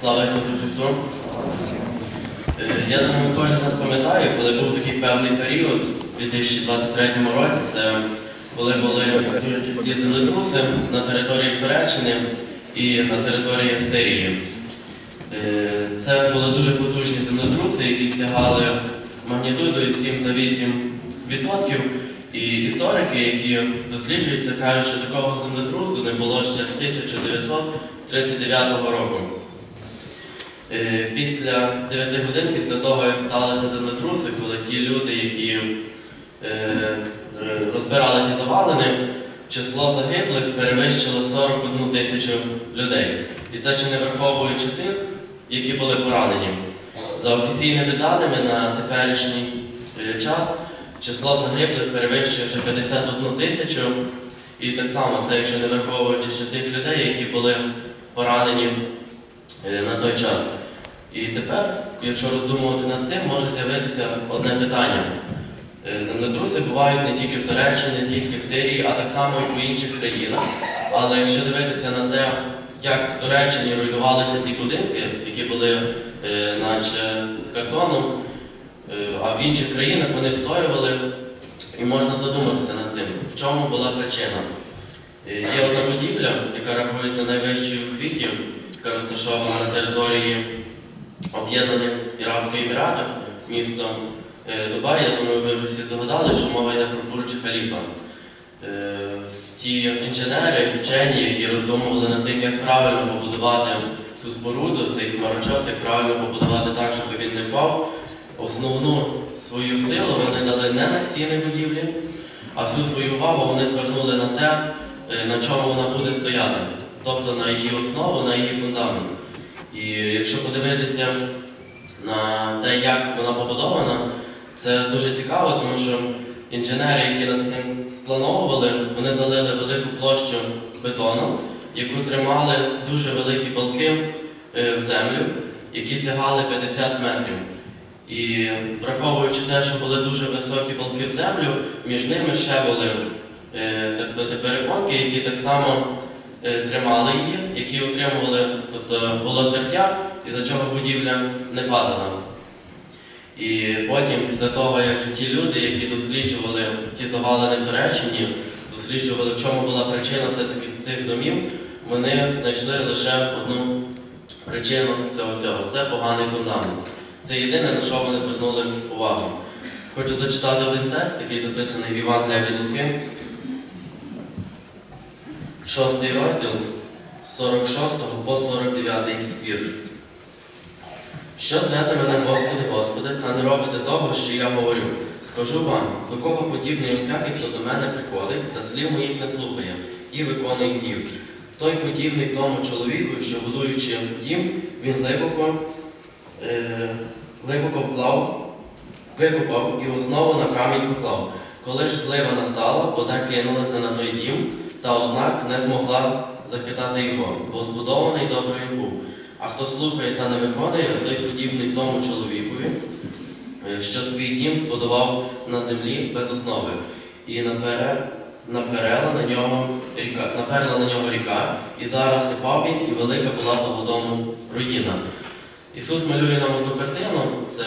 Слава Ісусу Христу! Е, Я думаю, кожен з нас пам'ятає, коли був такий певний період у 2023 році, це коли були дуже часті землетруси на території Туреччини і на території Сирії. Е, Це були дуже потужні землетруси, які сягали магнітудою 7 та 8 відсотків. І історики, які досліджують це, кажуть, що такого землетрусу не було ще з 1939 року. Е, Після 9 годин, після того, як сталися землетруси, коли ті люди, які е, розбирали ці завалини, число загиблих перевищило 41 тисячу людей. І це ще не враховуючи тих, які були поранені. За офіційними даними на теперішній е, час число загиблих перевищує вже 51 тисячу. І так само це, якщо не враховуючи ще тих людей, які були поранені на той час. І тепер, якщо роздумувати над цим, може з'явитися одне питання. Е, Землетруси бувають не тільки в Туреччині, не тільки в Сирії, а так само і в інших країнах. Але якщо дивитися на те, як в Туреччині руйнувалися ці будинки, які були е, наче з картоном, е, а в інших країнах вони встоювали, і можна задуматися над цим, в чому була причина. Е, Є одна будівля, яка рахується найвищою у світі, яка розташована на території Об'єднаних Арабських Еміратів, місто е, Дубай. Я думаю, ви вже всі здогадали, що мова йде про Бурдж Халіфа. Е, Ті інженери, вчені, які роздумували над тим, як правильно побудувати цю споруду, цей хмарочос, як правильно побудувати так, щоб він не впав, основну свою силу вони дали не на стіни будівлі, а всю свою увагу вони звернули на те, е, на чому вона буде стояти, тобто на її основу, на її фундамент. І якщо подивитися на те, як вона побудована, це дуже цікаво, тому що інженери, які над цим сплановували, вони залили велику площу бетону, яку тримали дуже великі балки е, в землю, які сягали 50 метрів. І враховуючи те, що були дуже високі балки в землю, між ними ще були е, так сказати, перепонки, які так само тримали її, які утримували, тобто було тертя, і за чого будівля не падала. І потім, після того, як ті люди, які досліджували ті завалини в Туреччині, досліджували, в чому була причина все цих, домів, вони знайшли лише одну причину цього всього це поганий фундамент. Це єдине, на що вони звернули увагу. Хочу зачитати один текст, який записаний в Євангелія від Луки. Шостий розділ 46 по 49 вірш. Що звете мене, Господи, Господи, та не робите того, що я говорю? Скажу вам, до кого подібний усякий, хто до мене приходить, та слів моїх не слухає, і виконує їх. Той подібний тому чоловіку, що будуючи дім, він глибоко, е, глибоко вклав, викопав і основу на камінь поклав. Коли ж злива настала, вода кинулася на той дім, та однак не змогла захитати його, бо збудований добре він був. А хто слухає та не виконує, той подібний тому чоловікові, е, що свій дім збудував на землі без основи, і напере, наперела на нього ріка, наперла на нього ріка, і зараз упав він, і велика була того дому руїна. Ісус малює нам одну картину, це,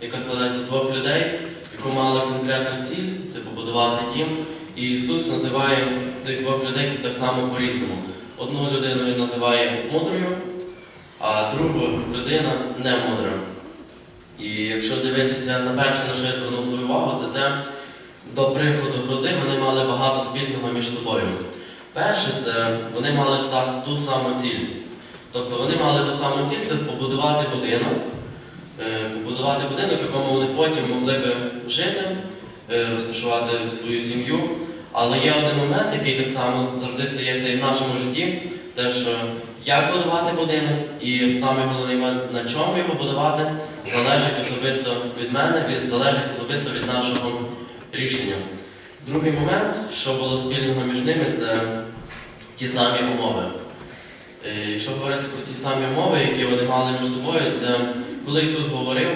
яка складається з двох людей, яку мали конкретну ціль це побудувати дім. І Ісус називає цих двох людей так само по-різному. Одну людину він називає мудрою, а другу людина не мудра. І якщо дивитися на перше, на що я звернув свою увагу, це те, до приходу грози вони мали багато спільного між собою. Перше, це вони мали та, ту саму ціль. Тобто вони мали ту саму ціль це побудувати будинок, е, побудувати будинок, в якому вони потім могли би жити, е, розташувати свою сім'ю. Але є один момент, який так само завжди стається і в нашому житті, те, що як будувати будинок, і саме головний момент, на чому його будувати, залежить особисто від мене, від, залежить особисто від нашого рішення. Другий момент, що було спільного між ними, це ті самі умови. Е, Якщо говорити про ті самі мови, які вони мали між собою, це коли Ісус говорив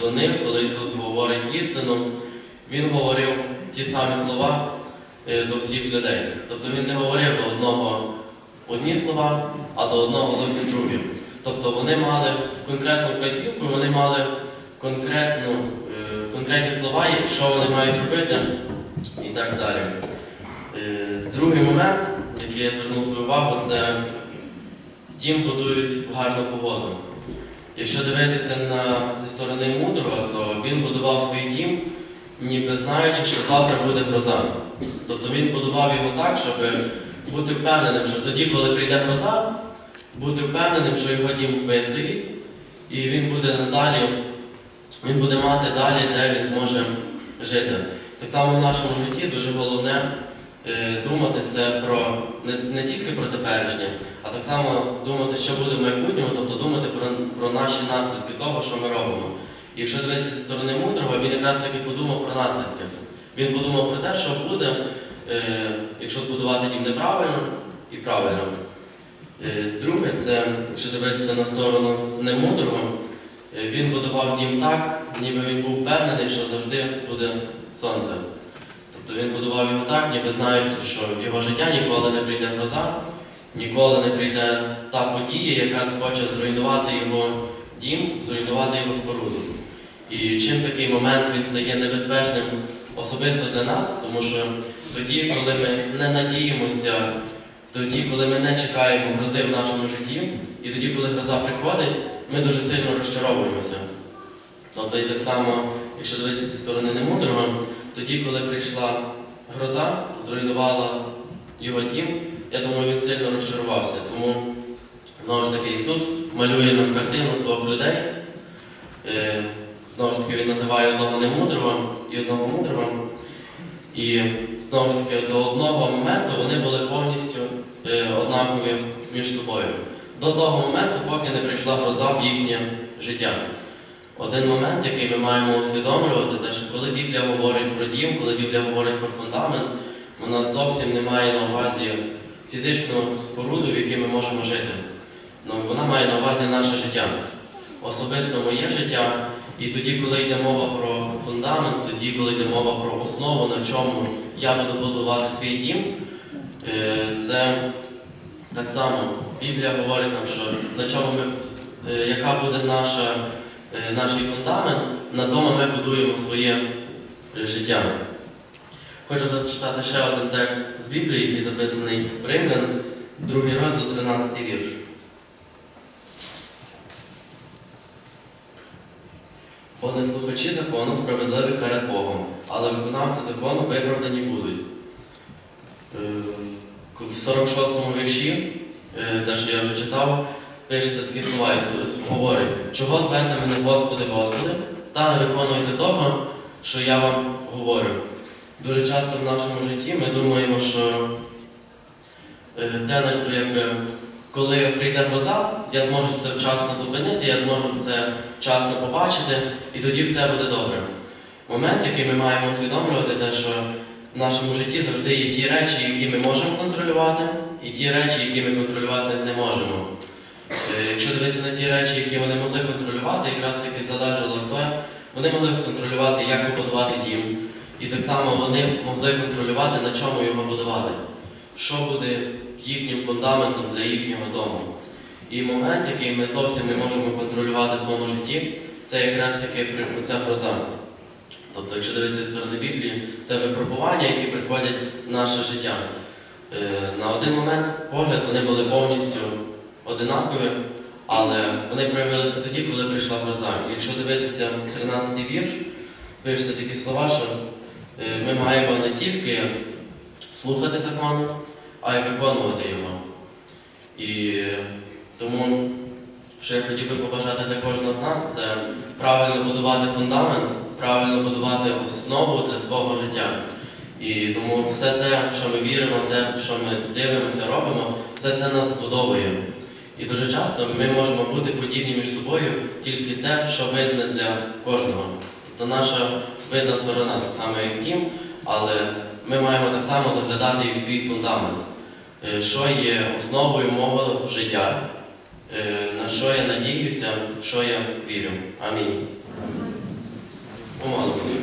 до них, коли Ісус говорить істину, Він говорив ті самі слова до всіх людей. Тобто Він не говорив до одного одні слова, а до одного зовсім другі. Тобто вони мали конкретну вказівку, вони мали конкретну, е, конкретні слова, що вони мають робити і так далі. Е, Другий момент, який я звернув свою увагу, це дім будують в гарну погоду. Якщо дивитися на, зі сторони мудрого, то він будував свій дім, ніби знаючи, що завтра буде гроза. Тобто він будував його так, щоб бути впевненим, що тоді, коли прийде гроза, бути впевненим, що його дім вистоїть, і він буде надалі, він буде мати далі, де він зможе жити. Так само в нашому житті дуже головне е, думати це про не, не тільки про теперішнє, а так само думати, що буде в майбутньому, тобто думати про, про наші наслідки того, що ми робимо. І якщо дивитися зі сторони мудрого, він якраз таки подумав про наслідки. Він подумав про те, що буде, е, якщо збудувати дім неправильно і правильно. Е, Друге, це, якщо дивитися на сторону немудрого, е, він будував дім так, ніби він був впевнений, що завжди буде сонце. Тобто він будував його так, ніби знаючи, що його життя ніколи не прийде гроза, ніколи не прийде та подія, яка схоче зруйнувати його дім, зруйнувати його споруду. І чим такий момент він стає небезпечним особисто для нас, тому що тоді, коли ми не надіємося, тоді, коли ми не чекаємо грози в нашому житті, і тоді, коли гроза приходить, ми дуже сильно розчаровуємося. Тобто і так само, якщо дивитися зі сторони немудрого, тоді, коли прийшла гроза, зруйнувала його дім, я думаю, він сильно розчарувався. Тому знову ж таки Ісус малює нам картину з двох людей. Знову ж таки, він називає одного немудрого і одного мудрого. І знову ж таки, до одного моменту вони були повністю е, однакові між собою. До того моменту, поки не прийшла гроза в їхнє життя. Один момент, який ми маємо усвідомлювати, те, що коли Біблія говорить про дім, коли Біблія говорить про фундамент, вона зовсім не має на увазі фізичну споруду, в якій ми можемо жити. Ну, вона має на увазі наше життя, особисто моє життя. І тоді, коли йде мова про фундамент, тоді, коли йде мова про основу, на чому я буду будувати свій дім, е, це так само Біблія говорить нам, що на чому ми, е, яка буде наша, е, наш фундамент, на тому ми будуємо своє життя. Хочу зачитати ще один текст з Біблії, який записаний в Римлян, другий розділ, 13 вірш. Бо не слухачі закону справедливі перед Богом, але виконавці закону виправдані будуть. Е, В 46-му вірші, е, те, що я вже читав, пишеться такі слова Ісус говорить, чого звете мене Господи, Господи, та не виконуєте того, що я вам говорю. Дуже часто в нашому житті ми думаємо, що е, те, якби, коли прийде гроза, я зможу це вчасно зупинити, я зможу це вчасно побачити, і тоді все буде добре. Момент, який ми маємо усвідомлювати, те, що в нашому житті завжди є ті речі, які ми можемо контролювати, і ті речі, які ми контролювати не можемо. Е, Якщо дивитися на ті речі, які вони могли контролювати, якраз таки залежало те, вони могли контролювати, як побудувати дім. І так само вони могли контролювати, на чому його будувати, що буде їхнім фундаментом для їхнього дому. І момент, який ми зовсім не можемо контролювати в своєму житті, це якраз таки ця гроза. Тобто, якщо дивитися зі сторони Біблії, це випробування, які приходять в наше життя. Е, На один момент погляд вони були повністю одинакові, але вони проявилися тоді, коли прийшла гроза. Якщо дивитися 13-й вірш, пишуться такі слова, що е, ми маємо не тільки слухати закон, а й виконувати його. І тому, що я хотів би побажати для кожного з нас, це правильно будувати фундамент, правильно будувати основу для свого життя. І тому все те, в що ми віримо, те, в що ми дивимося, робимо, все це нас збудовує. І дуже часто ми можемо бути подібні між собою тільки те, що видне для кожного. Тобто наша видна сторона, так само як дім, але ми маємо так само заглядати і в свій фундамент, Е, що є основою мого життя, е, на що я надіюся, в що я вірю. Амінь. Помолимося.